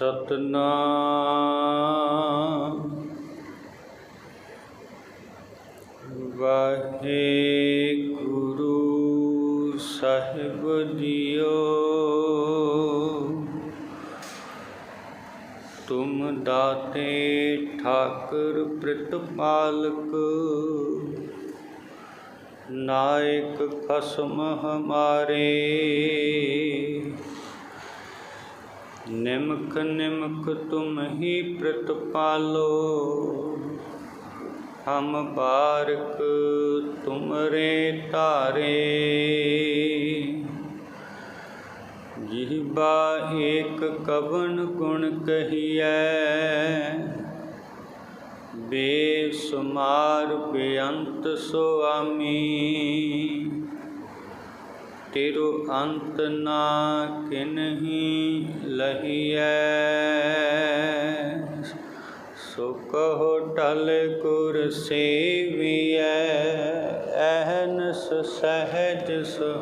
ਸਤਨਾਮ। ਵਾਹਿਗੁਰੂ ਸਾਹਿਬ JIO. ਤੁਮ ਦਾਤੇ ਠਾਕਰ ਪ੍ਰਤਪਾਲਕ ਨਾਇਕ ਕਸਮ ਹਮਾਰੇ। ਨਿਮਕ ਨਿਮਕ ਤੁਮ ਹੀ ਪ੍ਰਤਪਾਲੋ ਹਮ ਬਾਰਕ ਤੁਮਰੇ ਧਾਰੇ। ਜਿਹਬਾ ਏਕ ਕਵਨ ਗੁਣ ਕਹੀਐ, ਬੇਸੁਮਾਰ ਬੇਅੰਤ ਸੁਆਮੀ ਤੇਰੋ ਅੰਤ ਨਾ ਕਿਨਹੀ ਲਹੀਐ। ਸੋ ਕਹੋ ਗੁਰ ਸੇਵੀਐ ਅਹਨਸ ਸਹਿਜ ਸੋ।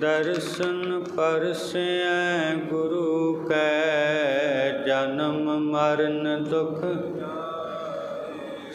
ਦਰਸ਼ਨ ਪਰਸੈ ਗੁਰੂ ਕੈ, ਜਨਮ ਮਰਨ ਦੁਖ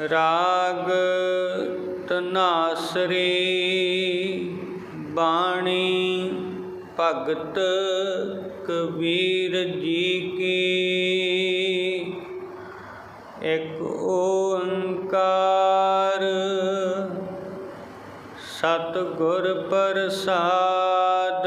ਰਾਗ ਤਨਾਸਰੀ ਬਾਣੀ ਭਗਤ ਕਬੀਰ ਜੀ ਕੀ। ਇੱਕ ਓੰਕਾਰ ਸਤਿਗੁਰ ਪ੍ਰਸਾਦ।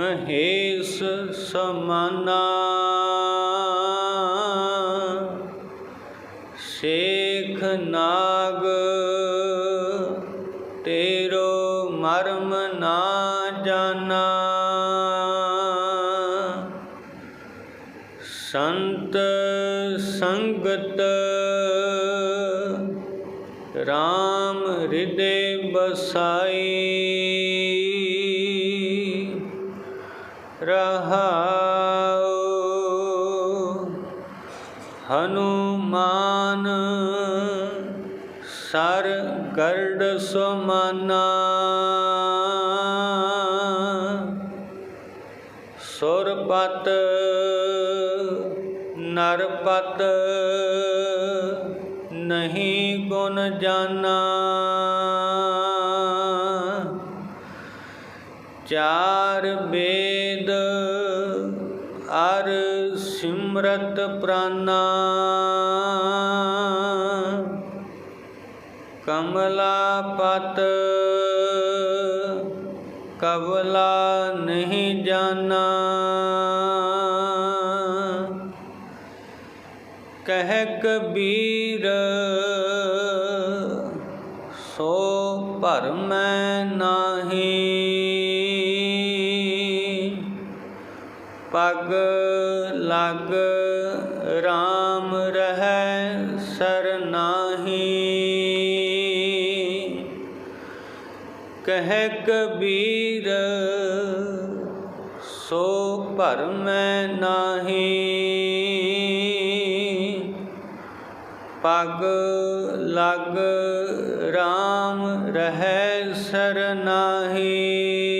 ਮਹੇਸ਼ ਸਮਾਨਾ ਸ਼ੇਖ ਨਾਗ ਤੇਰੋ ਮਰਮ ਨਾ ਜਾਣਾ ਸੰਤ ਸੰਗਤ RAM ਹਿਰਦੇ ਬਸਾਈ ਰਹਾਉ। ਹਨੂਮਾਨ ਸਰ ਗਰਡ ਸਮਾਨਾ। ਸੁਰਪਤ ਨਰਪਤ ਨਹੀਂ ਗੁਣ ਜਾਣਾ ਚਾਰ ਬੇ ਅਰ ਸਿਮਰਤ ਪ੍ਰਾਨਾ। ਕਮਲਾ ਪਤ ਕਵਲਾ ਨਹੀਂ ਜਾਣਾ ਕਹਿ ਕਬੀਰ ਸੋ ਭਰਮੈ ਨਾਹੀ। ਪਗ ਲਗ RAM ਰਹੈ ਸਰਨਾਹੀ ਕਹਿ ਕਬੀਰ ਸੋ ਭਰਮੈ ਨਾਹੀ। ਪਗ ਲਗ RAM ਰਹੈ ਸਰਨਾਹੀ